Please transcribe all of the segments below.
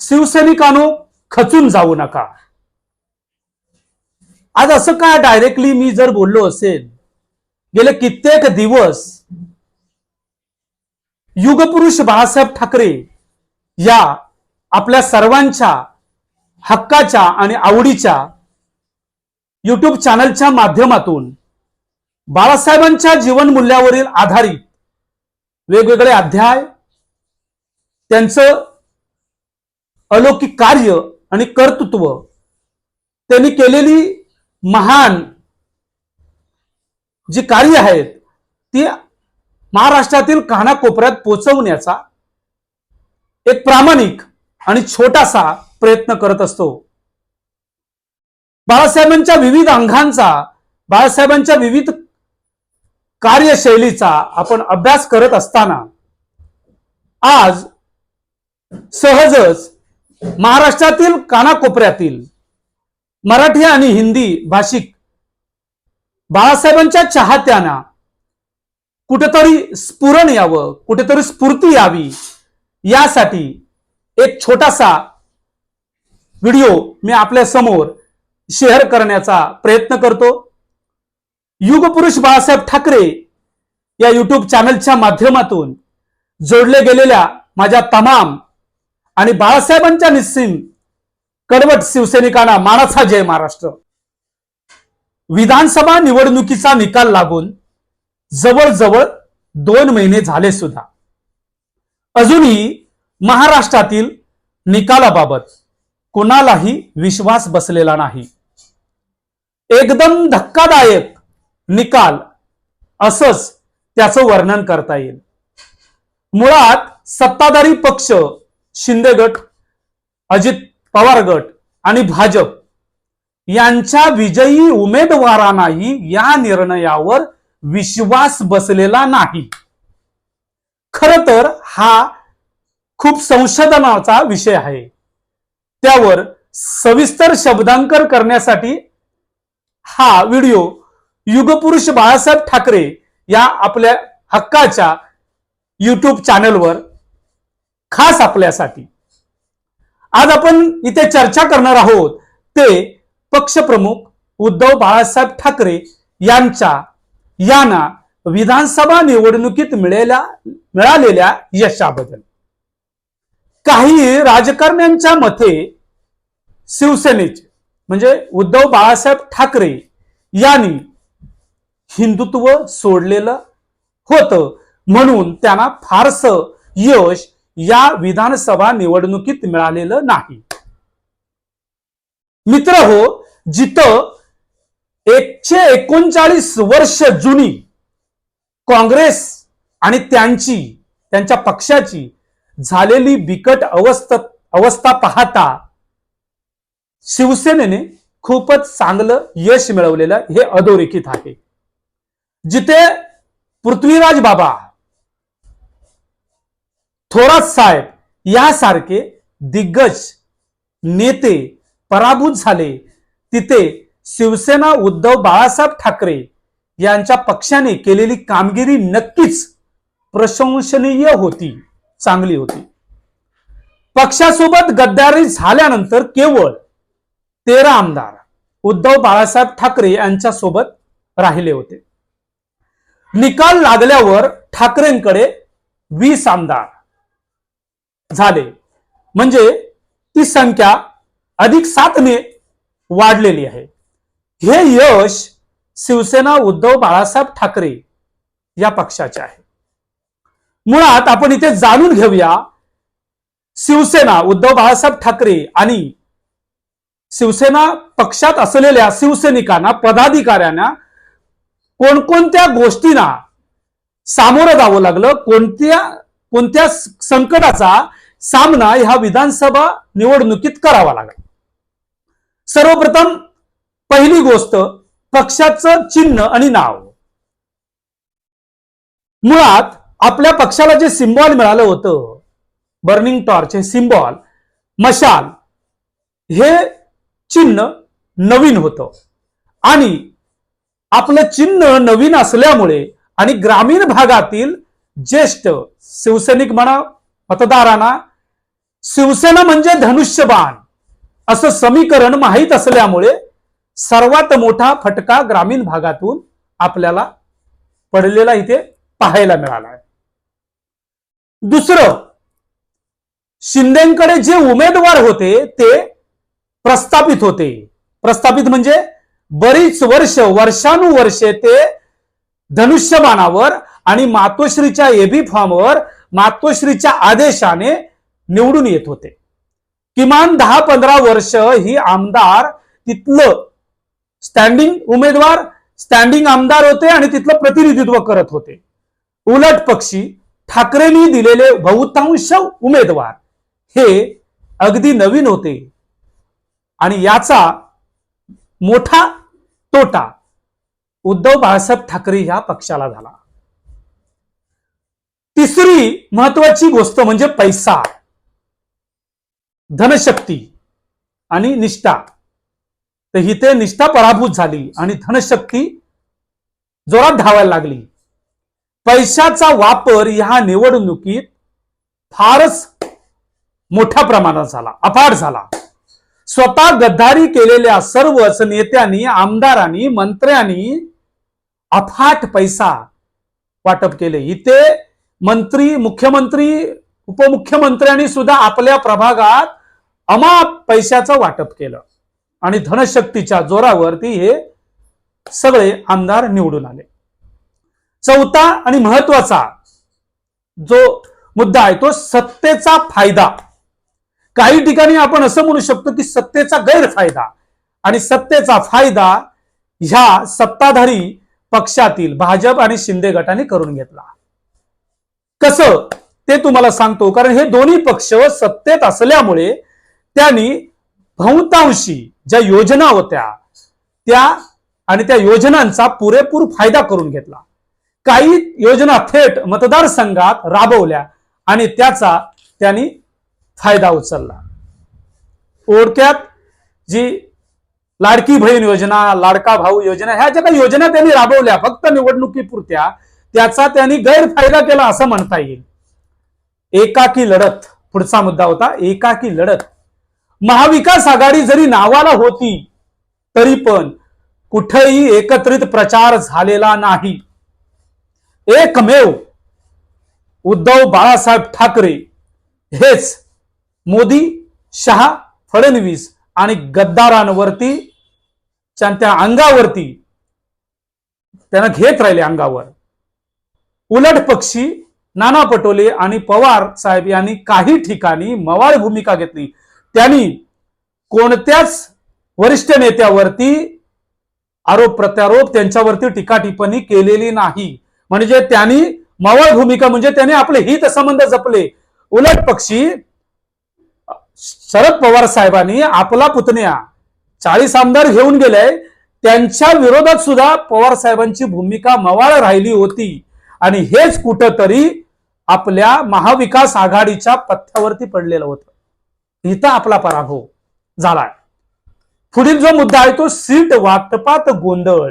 शिवसैनिकांनो खचून जाऊ नका. आज असं काय डायरेक्टली मी जर बोललो असेल गेले कित्येक दिवस युगपुरुष बाळासाहेब ठाकरे या आपल्या सर्वांच्या हक्काच्या आणि आवडीच्या युट्यूब चॅनलच्या माध्यमातून बाळासाहेबांच्या जीवनमूल्यावरील आधारित वेगवेगळे अध्याय त्यांचं अलौकिक कार्य आणि कर्तृत्व. त्यांनी केलेली महान जी कार्य आहेत ती महाराष्ट्रातील कानाकोपऱ्यात पोचवण्याचा एक प्रामाणिक आणि छोटासा प्रयत्न करत असतो. बाळासाहेबांच्या विविध अंगांचा बाळासाहेबांच्या विविध कार्यशैलीचा आपण अभ्यास करत असताना आज सहजच महाराष्ट्रातील कानाकोपऱ्यातील मराठी आणि हिंदी भाषिक बाळासाहेबांच्या चाहत्यांना कुठेतरी स्फुरण यावं कुठेतरी स्फूर्ती यावी यासाठी एक छोटासा व्हिडिओ मी आपल्यासमोर शेअर करण्याचा प्रयत्न करतो. युगपुरुष बाळासाहेब ठाकरे या युट्यूब चॅनलच्या माध्यमातून जोडले गेलेल्या माझ्या तमाम आणि बाळासाहेबांच्या निस्सीम कडवट शिवसैनिकांना मानाचा जय महाराष्ट्र. विधानसभा निवडणुकीचा निकाल लागून जवळजवळ दोन महिने झाले सुद्धा. अजूनही महाराष्ट्रातील निकालाबाबत कोणालाही विश्वास बसलेला नाही. एकदम धक्कादायक निकाल असंच त्याचं वर्णन करता येईल. मुळात सत्ताधारी पक्ष शिंदे गट अजित पवार गट आणि भाजप यांच्या विजयी उमेदवारांनाही या निर्णयावर विश्वास बसलेला नाही. खर तर हा खूप संशोधनाचा विषय आहे. त्यावर सविस्तर शब्दांकन करण्यासाठी हा व्हिडिओ युगपुरुष बाळासाहेब ठाकरे या आपल्या हक्काच्या युट्यूब चॅनलवर खास आपल्यासाठी. आज आपण इथे चर्चा करणार आहोत ते पक्षप्रमुख उद्धव बाळासाहेब ठाकरे यांच्या यांना विधानसभा निवडणुकीत मिळेल्या मिळालेल्या यशाबद्दल. काही राजकारण्यांच्या मते शिवसेनेचे म्हणजे उद्धव बाळासाहेब ठाकरे यांनी हिंदुत्व सोडलेलं होतं म्हणून त्यांना फारसं यश या विधानसभा निवडणुकीत मिळालेलं नाही. मित्र हो जिथं एकशे एकोणचाळीस वर्ष जुनी काँग्रेस आणि त्यांची त्यांच्या पक्षाची झालेली बिकट अवस्था अवस्था पाहता शिवसेनेने खूपच चांगलं यश मिळवलेलं हे अधोरेखित आहे. जिथे पृथ्वीराज बाबा थोरात साहेब यासारखे दिग्गज नेते पराभूत झाले. तिथे शिवसेना उद्धव बाळासाहेब ठाकरे यांच्या पक्षाने केलेली कामगिरी नक्कीच प्रशंसनीय होती चांगली होती. पक्षासोबत गद्दारी झाल्यानंतर केवळ तेरा आमदार उद्धव बाळासाहेब ठाकरे यांच्या सोबत राहिले होते. निकाल लागल्यावर ठाकरेंकडे वीस आमदार झाले. म्हणजे ती संख्या अधिक सातने वाढलेली आहे. हे यश शिवसेना उद्धव बाळासाहेब ठाकरे या पक्षाचे आहे. मुळात आपण इथे जाणून घेऊया शिवसेना उद्धव बाळासाहेब ठाकरे आणि शिवसेना पक्षात असलेल्या शिवसैनिकांना पदाधिकाऱ्यांना कोणकोणत्या गोष्टींना सामोरं जावं लागलं? कोणत्या कोणत्या संकटाचा सामना ह्या विधानसभा निवडणुकीत करावा लागला. सर्वप्रथम पहिली गोष्ट पक्षाचं चिन्ह आणि नाव. मुळात आपल्या पक्षाला जे सिम्बॉल मिळालं होतं बर्निंग टॉर्च हे सिम्बॉल मशाल हे चिन्ह नवीन होतं. आणि आपलं चिन्ह नवीन असल्यामुळे आणि ग्रामीण भागातील ज्येष्ठ शिवसैनिक म्हणा मतदारांना शिवसेना म्हणजे धनुष्यबाण असं समीकरण माहीत असल्यामुळे सर्वात मोठा फटका ग्रामीण भागातून आपल्याला पडलेला इथे पाहायला मिळाला आहे दुसरं शिंदेकडे जे उमेदवार होते ते प्रस्थापित होते. प्रस्थापित म्हणजे बरीच वर्ष वर्षानुवर्षे ते धनुष्यबाणावर आणि मातोश्रीच्या एबी फॉर्मवर मातोश्रीच्या आदेशाने निवडून येत होते. किमान दहा पंधरा वर्ष ही आमदार तिथलं स्टँडिंग उमेदवार स्टँडिंग आमदार होते आणि तिथलं प्रतिनिधित्व करत होते. उलट पक्षी ठाकरेंनी दिलेले बहुतांश उमेदवार हे अगदी नवीन होते. आणि याचा मोठा तोटा उद्धव बाळासाहेब ठाकरे या पक्षाला झाला. तिसरी महत्वाची गोष्ट म्हणजे पैसा. धनशक्ती आणि निष्ठा. तर इथे निष्ठा पराभूत झाली आणि धनशक्ती जोरात धावायला लागली. पैशाचा वापर ह्या निवडणुकीत फारच मोठ्या प्रमाणात झाला अफाट झाला. स्वतः गद्दारी केलेल्या सर्वच नेत्यांनी आमदारांनी मंत्र्यांनी अफाट पैसा वाटप केले. इथे मंत्री मुख्यमंत्री उपमुख्यमंत्र्यांनी सुद्धा आपल्या प्रभागात अमाप पैशाचं वाटप केलं. आणि धनशक्तीच्या जोरावरती हे सगळे आमदार निवडून आले. चौथा आणि महत्त्वाचा जो मुद्दा आहे तो सत्तेचा फायदा. काही ठिकाणी आपण असं म्हणू शकतो की सत्तेचा गैरफायदा आणि सत्तेचा फायदा ह्या सत्ताधारी पक्षातील भाजप आणि शिंदे गटाने करून घेतला. कसं ते तुम्हाला सांगतो. कारण हे दोन्ही पक्ष सत्तेत असल्यामुळे त्यांनी बहुतांशी ज्या योजना होत्या त्या आणि त्या योजनांचा पुरेपूर फायदा करून घेतला. काही योजना थेट मतदारसंघात राबवल्या आणि त्याचा त्यांनी फायदा उचलला. ओळख्यात जी लाडकी बहीण योजना लाडका भाऊ योजना ह्या ज्या काही योजना त्यांनी राबवल्या फक्त निवडणुकीपुरत्या त्याचा त्यांनी गैरफायदा केला असं म्हणता येईल. एकाकी लढत पुढचा मुद्दा होता एकाकी लढत. महाविकास आघाडी जरी नावाला होती तरी पण कुठेही एकत्रित प्रचार झालेला नाही. एकमेव उद्धव बाळासाहेब ठाकरे हेच मोदी शहा फडणवीस आणि गद्दारांवरती त्यांच्या अंगावरती त्यांना घेत राहिले अंगावर. उलट पक्षी नाना पटोले आणि पवार साहेब यांनी काही ठिकाणी मवाळ भूमिका घेतली. त्यांनी कोणत्याच वरिष्ठ नेत्यावरती आरोप प्रत्यारोप त्यांच्यावरती टीका टिप्पणी केलेली नाही. म्हणजे त्यांनी मवाळ भूमिका म्हणजे त्याने आपले हित संबंध जपले. उलट पक्षी शरद पवार साहेबांनी आपला पुतण्या चाळीस आमदार घेऊन गेले. त्यांच्या विरोधात सुद्धा पवार साहेबांची भूमिका मवाळ राहिली होती. आणि हेच कुठंतरी आपल्या महाविकास आघाडीच्या पथ्यावरती पडलेलं होतं. इथं आपला पराभव झालाय. पुढील जो मुद्दा आहे तो सीट वाटपात गोंधळ.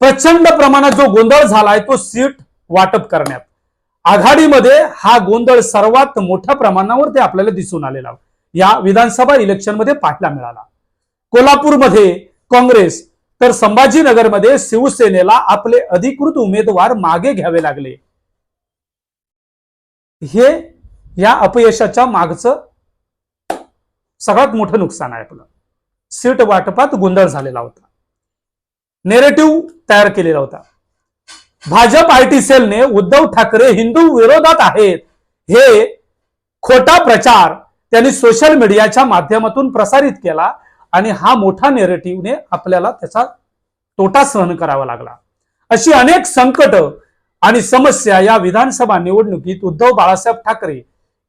प्रचंड प्रमाणात जो गोंधळ झालाय तो सीट वाटप करण्यात. आघाडीमध्ये हा गोंधळ सर्वात मोठ्या प्रमाणावर ते आपल्याला दिसून आलेला. या विधानसभा इलेक्शनमध्ये पाहायला मिळाला. कोल्हापूरमध्ये काँग्रेस तर संभाजीनगरमध्ये शिवसेनेला आपले अधिकृत उमेदवार मागे घ्यावे लागले. हे या अपयशाच्या मागचं सगळ्यात मोठं नुकसान आहे आपलं. सीट वाटपात गोंधळ झालेला होता. नेरेटिव्ह तयार केलेला होता. भाजप आयटी सेलने उद्धव ठाकरे हिंदू विरोधात आहेत. हे खोटा प्रचार त्यांनी सोशल मीडियाच्या माध्यमातून प्रसारित केला. आणि हा मोठा नेरेटिव्हने आपल्याला त्याचा तोटा सहन करावा लागला. अशी अनेक संकट आणि समस्या या विधानसभा निवडणुकीत उद्धव बाळासाहेब ठाकरे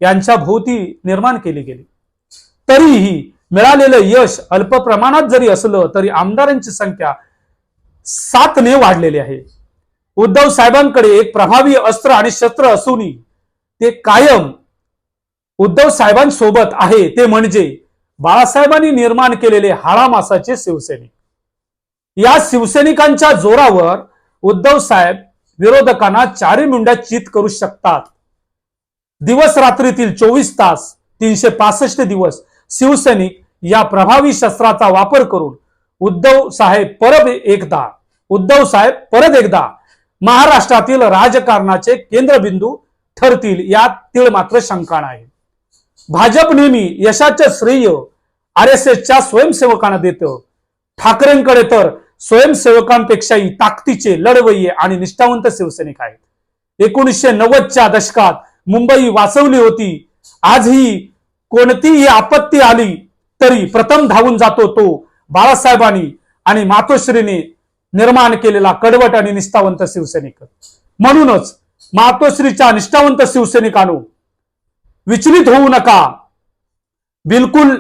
यांच्या भोवती निर्माण केली गेली. तरीही मिळालेलं यश अल्प प्रमाणात जरी असलं तरी आमदारांची संख्या सातने वाढलेली आहे. उद्धव साहेबांकडे एक प्रभावी अस्त्र आणि शस्त्र असूनही ते कायम उद्धव साहेबांसोबत आहे ते म्हणजे बाळासाहेबांनी निर्माण केलेले हाळामासाचे शिवसैनिक. या शिवसैनिकांच्या जोरावर उद्धव साहेब विरोधकांना चारी मुंड्या चित करू शकतात. दिवस रात्रीतील चोवीस तास तीनशे पासष्ट दिवस शिवसैनिक या प्रभावी शस्त्राचा वापर करून उद्धव साहेब परत एकदा उद्धव साहेब परत एकदा महाराष्ट्रातील राजकारणाचे केंद्रबिंदू ठरतील यात तीळ मात्र शंका नाही. भाजप नेहमी यशाचे श्रेय आर एस एसच्या स्वयंसेवकांना देतं. ठाकरेंकडे तर स्वयंसेवकांपेक्षाही ताकदीचे लढवय्ये आणि निष्ठावंत शिवसैनिक आहेत. एकोणीसशे नव्वदच्या दशकात मुंबई वाचवली होती. आजही कोणतीही आपत्ती आली तरी प्रथम धावून जातो तो बाळासाहेबांनी आणि मातोश्रीने निर्माण केलेला कडवट आणि निष्ठावंत शिवसैनिक. म्हणूनच मातोश्रीच्या निष्ठावंत शिवसैनिकांनो विचलित होऊ नका. बिलकुल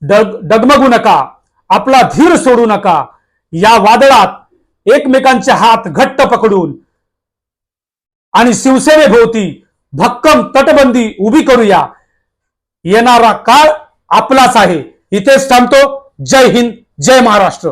डग डगमगू नका आपला धीर सोडू नका. या वादळात एकमेकांचे हात घट्ट पकडून आणि शिवसेनेभोवती भक्कम तटबंदी उभी करूया. येणारा काळ आपलाच आहे. इथेच थांबतो. जय हिंद जय महाराष्ट्र.